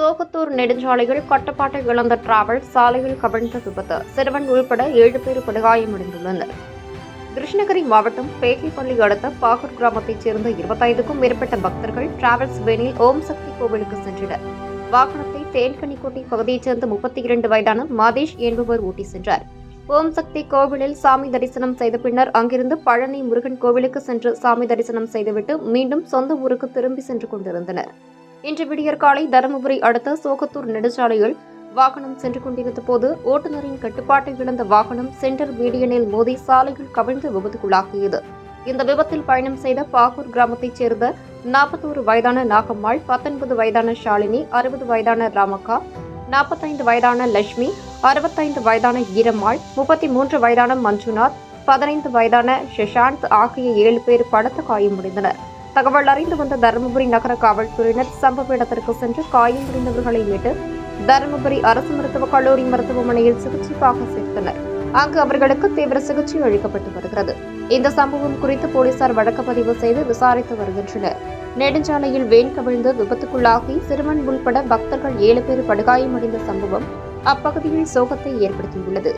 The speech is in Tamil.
சோகத்தூர் நெடுஞ்சாலையில் கட்டுப்பாட்டை இழந்த டிராவல் சாலையில் கவிழ்ந்த விபத்து. சிறுவன் உள்பட ஏழு பேர் படுகாயமடைந்துள்ளனர் கிருஷ்ணகிரி மாவட்டம் பேகைப்பள்ளி அடுத்த பாகூர் கிராமத்தைச் சேர்ந்த இருபத்தைந்துக்கும் மேற்பட்ட பக்தர்கள் டிராவல்ஸ் வேனில் ஓம் சக்தி கோவிலுக்கு சென்றனர். வாகனத்தை தேன்கனிக்கோட்டை பகுதியைச் சேர்ந்த முப்பத்தி இரண்டு வயதான மாதேஷ் என்பவர் ஓட்டி சென்றார். ஓம் சக்தி கோவிலில் சாமி தரிசனம் செய்த பின்னர் அங்கிருந்து பழனி முருகன் கோவிலுக்கு சென்று சாமி தரிசனம் செய்துவிட்டு மீண்டும் சொந்த ஊருக்கு திரும்பி சென்று கொண்டிருந்தனர். இன்று விடியற்காலை தருமபுரி அடுத்த சோகத்தூர் நெடுஞ்சாலையில் வாகனம் சென்று கொண்டிருந்த போது ஓட்டுநரின் கட்டுப்பாட்டை இழந்த வாகனம் சென்டர் மீடியனில் மோதி சாலையில் கவிழ்ந்து விபத்துக்குள்ளாகியது. இந்த விபத்தில் பயணம் செய்த பாகூர் கிராமத்தைச் சேர்ந்த நாற்பத்தோரு வயதான நாகம்மாள் பத்தொன்பது வயதான ஷாலினி அறுபது வயதான ராமக்கா நாற்பத்தைந்து வயதான லட்சுமி அறுபத்தைந்து வயதான ஈரம்மாள் முப்பத்தி மூன்று வயதான மஞ்சுநாத் பதினைந்து வயதான ஷஷாந்த் ஆகிய ஏழு பேர் பலத்த காயமடைந்தனர் தகவல் அறிந்து வந்த தருமபுரி நகர காவல்துறையினர் சம்பவ இடத்திற்கு சென்று காயமடைந்தவர்களை மீட்டு தருமபுரி அரசு மருத்துவக் கல்லூரி மருத்துவமனையில் சிகிச்சைக்காக சேர்த்தனர். அங்கு அவர்களுக்கு தீவிர சிகிச்சை அளிக்கப்பட்டு வருகிறது. இந்த சம்பவம் குறித்து போலீசார் வழக்கு பதிவு செய்து விசாரித்து வருகின்றனர். நெடுஞ்சாலையில் வேன் கவிழ்ந்து விபத்துக்குள்ளாகி சிறுவன் உள்பட பக்தர்கள் ஏழு பேர் படுகாயமடைந்த சம்பவம் அப்பகுதியில் சோகத்தை ஏற்படுத்தியுள்ளது.